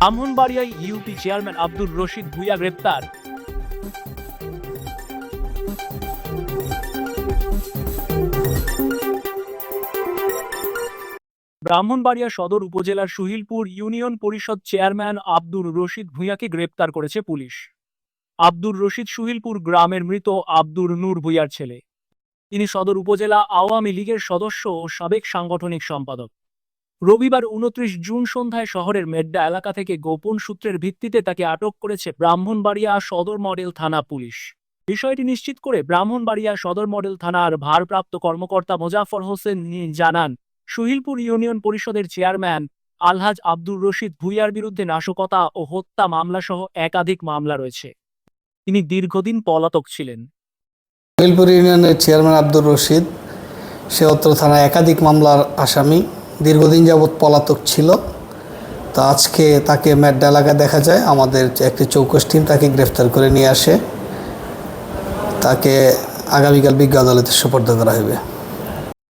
ব্রাহ্মণবাড়িয়ায় UP chairman Abdur Rashid Bhuiyan গ্রেপ্তার। ব্রাহ্মণবাড়িয়া সদর উপজেলার সুহিলপুর ইউনিয়ন পরিষদ চেয়ারম্যান আব্দুর রশিদ ভুঁইয়াকে গ্রেপ্তার করেছে পুলিশ। আব্দুর রশিদ সুহিলপুর গ্রামের মৃত আব্দুর নূর ভুঁইয়ার ছেলে। তিনি সদর উপজেলা আওয়ামী লীগের সদস্য ও সাবেক সাংগঠনিক সম্পাদক। রবিবার উনত্রিশ জুন সন্ধ্যায় শহরের মেড্ডা এলাকা থেকে গোপন সূত্রের ভিত্তিতে তাকে আটক করেছে ব্রাহ্মণবাড়িয়া সদর মডেল থানা পুলিশ। বিষয়টি নিশ্চিত করে ব্রাহ্মণবাড়িয়া সদর মডেল থানার ভারপ্রাপ্ত কর্মকর্তা মোজাফর হোসেন জানান, সুহিলপুর ইউনিয়ন পরিষদের চেয়ারম্যান আলহাজ আব্দুর রশিদ ভুইয়ার বিরুদ্ধে নাশকতা ও হত্যা মামলা সহ একাধিক মামলা রয়েছে। তিনি দীর্ঘদিন পলাতক ছিলেন। মিলপুর ইউনিয়নের চেয়ারম্যান আব্দুর রশিদ, সে অত্র থানায় একাধিক মামলার আসামি। দীর্ঘদিন যাবৎ পলাতক ছিল। তা আজকে তাকে ম্যাড্ডা এলাকায় দেখা যায়। আমাদের একটি চৌকস টিম তাকে গ্রেফতার করে নিয়ে আসে। তাকে আগামীকাল বিজ্ঞ আদালতে সুপর্দ করা হবে।